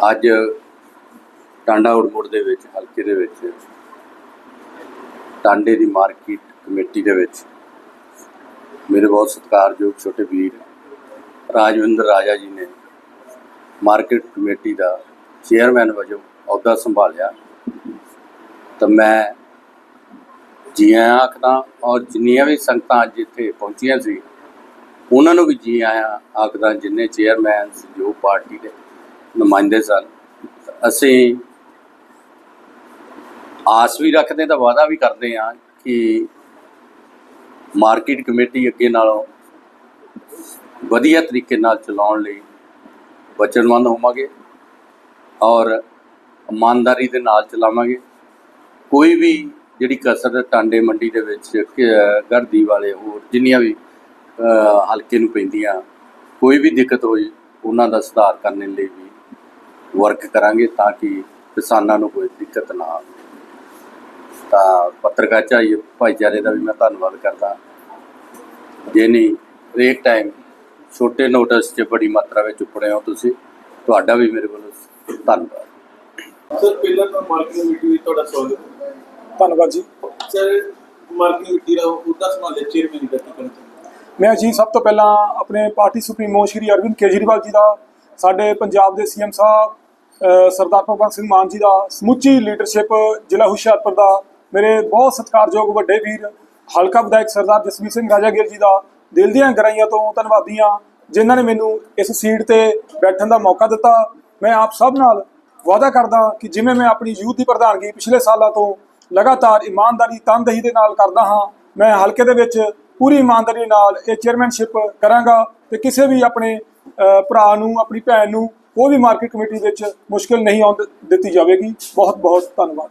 ਅੱਜ ਟਾਂਡਾ ਉੜਮੁੜ ਦੇ ਵਿੱਚ, ਹਲਕੇ ਦੇ ਵਿੱਚ, ਟਾਂਡੇ ਦੀ ਮਾਰਕੀਟ ਕਮੇਟੀ ਦੇ ਵਿੱਚ ਮੇਰੇ ਬਹੁਤ ਸਤਿਕਾਰਯੋਗ ਛੋਟੇ ਵੀਰ ਰਾਜਵਿੰਦਰ ਰਾਜਾ ਜੀ ਨੇ ਮਾਰਕੀਟ ਕਮੇਟੀ ਦਾ ਚੇਅਰਮੈਨ ਵਜੋਂ ਅਹੁਦਾ ਸੰਭਾਲਿਆ। ਤਾਂ ਮੈਂ ਜੀ ਆਇਆਂ ਆਖਦਾ ਔਰ ਜਿੰਨੀਆਂ ਵੀ ਸੰਗਤਾਂ ਅੱਜ ਇੱਥੇ ਪਹੁੰਚੀਆਂ ਸੀ, ਉਹਨਾਂ ਨੂੰ ਵੀ ਜੀ ਆਇਆਂ ਆਖਦਾ ਜਿੰਨੇ ਚੇਅਰਮੈਨ ਜੋ ਪਾਰਟੀ ਦੇ ਨੁਮਾਇੰਦੇ ਸਨ। ਅਸੀਂ ਆਸ ਵੀ ਰੱਖਦੇ ਤਾਂ ਵਾਅਦਾ ਵੀ ਕਰਦੇ ਹਾਂ ਕਿ ਮਾਰਕੀਟ ਕਮੇਟੀ ਅੱਗੇ ਨਾਲੋਂ ਵਧੀਆ ਤਰੀਕੇ ਨਾਲ ਚਲਾਉਣ ਲਈ ਵਚਨਬੰਦ ਹੋਵਾਂਗੇ ਔਰ ਇਮਾਨਦਾਰੀ ਦੇ ਨਾਲ ਚਲਾਵਾਂਗੇ। ਕੋਈ ਵੀ ਜਿਹੜੀ ਕਸਰ ਟਾਂਡੇ ਮੰਡੀ ਦੇ ਵਿੱਚ, ਕ- ਗੜਦੀ ਵਾਲੇ ਹੋਰ ਜਿੰਨੀਆਂ ਵੀ ਹਲਕੇ ਨੂੰ ਪੈਂਦੀਆਂ, ਕੋਈ ਵੀ ਦਿੱਕਤ ਹੋਈ, ਉਹਨਾਂ ਦਾ ਸੁਧਾਰ ਕਰਨ ਲਈ ਵੀ ਵਰਕ ਕਰਾਂਗੇ ਤਾਂ ਕਿ ਕਿਸਾਨਾਂ ਨੂੰ ਕੋਈ ਦਿੱਕਤ ਨਾ ਆਵੇ। ਤਾਂ ਪੱਤਰਕਾਰ ਚਾਹੀਏ ਭਾਈਚਾਰੇ ਦਾ ਵੀ ਮੈਂ ਧੰਨਵਾਦ ਕਰਦਾ। ਜੇ ਨਹੀਂ ਹਰੇਕ ਟਾਈਮ ਛੋਟੇ ਨੋਟਿਸ 'ਚ ਬੜੀ ਮਾਤਰਾ ਵਿੱਚ ਉੱਪੜੇ ਹੋ ਤੁਸੀਂ ਤੁਹਾਡਾ ਵੀ ਮੇਰੇ ਵੱਲੋਂ ਧੰਨਵਾਦ। ਸਰ ਪਹਿਲਾਂ ਤਾਂ ਮਾਰਕੀਟ ਕਮੇਟੀ ਵਿੱਚ ਤੁਹਾਡਾ ਸਵਾਗਤ ਧੰਨਵਾਦ ਜੀ। ਸਰ ਮਾਰਕੀਟ ਕਮੇਟੀ ਦਾ ਉਹਦਾ ਸੰਭਾਲੇ ਚੇਅਰਮੈਨ ਦਾ ਕੀ ਚਾਹੁੰਦੇ ਮੈਂ ਜੀ ਸਭ ਤੋਂ ਪਹਿਲਾਂ ਆਪਣੇ ਪਾਰਟੀ ਸੁਪਰੀਮੋ ਸ਼੍ਰੀ ਅਰਵਿੰਦ ਕੇਜਰੀਵਾਲ ਜੀ ਦਾ ਸਾਡੇ ਪੰਜਾਬ ਦੇ ਸੀਐਮ ਸਾਹਿਬ ਸਰਦਾਰ ਭਗਵੰਤ ਸਿੰਘ ਮਾਨ ਜੀ ਦਾ, ਸਮੁੱਚੀ ਲੀਡਰਸ਼ਿਪ ਜ਼ਿਲ੍ਹਾ ਹੁਸ਼ਿਆਰਪੁਰ ਦਾ, ਮੇਰੇ ਬਹੁਤ ਸਤਿਕਾਰਯੋਗ ਵੱਡੇ ਵੀਰ, ਹਲਕਾ ਵਿਧਾਇਕ ਸਰਦਾਰ ਜਸਵੀਰ ਸਿੰਘ ਰਾਜਾਗੀਰ ਜੀ ਦਾ, ਦਿਲ ਦੀਆਂ ਗਹਿਰਾਈਆਂ ਤੋਂ ਧੰਨਵਾਦੀ ਹਾਂ ਜਿਨ੍ਹਾਂ ਨੇ ਮੈਨੂੰ ਇਸ ਸੀਟ ਤੇ ਬੈਠਣ ਦਾ ਮੌਕਾ ਦਿੱਤਾ। ਮੈਂ ਆਪ ਸਭ ਨਾਲ ਵਾਅਦਾ ਕਰਦਾ ਕਿ ਜਿਵੇਂ ਮੈਂ ਆਪਣੀ ਯੂਥ ਦੀ ਪ੍ਰਧਾਨਗੀ ਪਿਛਲੇ ਸਾਲਾਂ ਤੋਂ ਲਗਾਤਾਰ ਇਮਾਨਦਾਰੀ, ਤਨਦੇਹੀ ਦੇ ਨਾਲ ਕਰਦਾ ਹਾਂ, ਮੈਂ ਹਲਕੇ ਦੇ ਵਿੱਚ ਪੂਰੀ ਇਮਾਨਦਾਰੀ ਨਾਲ ਇਹ ਚੇਅਰਮੈਨਸ਼ਿਪ ਕਰਾਂਗਾ ਤੇ ਕਿਸੇ ਵੀ ਆਪਣੇ ਭਰਾ ਨੂੰ, ਆਪਣੀ ਭੈਣ ਨੂੰ ਕੋਈ ਵੀ ਮਾਰਕੀਟ ਕਮੇਟੀ ਵਿੱਚ ਮੁਸ਼ਕਲ ਨਹੀਂ ਆਉਣ ਦਿੱਤੀ ਜਾਵੇਗੀ। ਬਹੁਤ ਬਹੁਤ ਧੰਨਵਾਦ।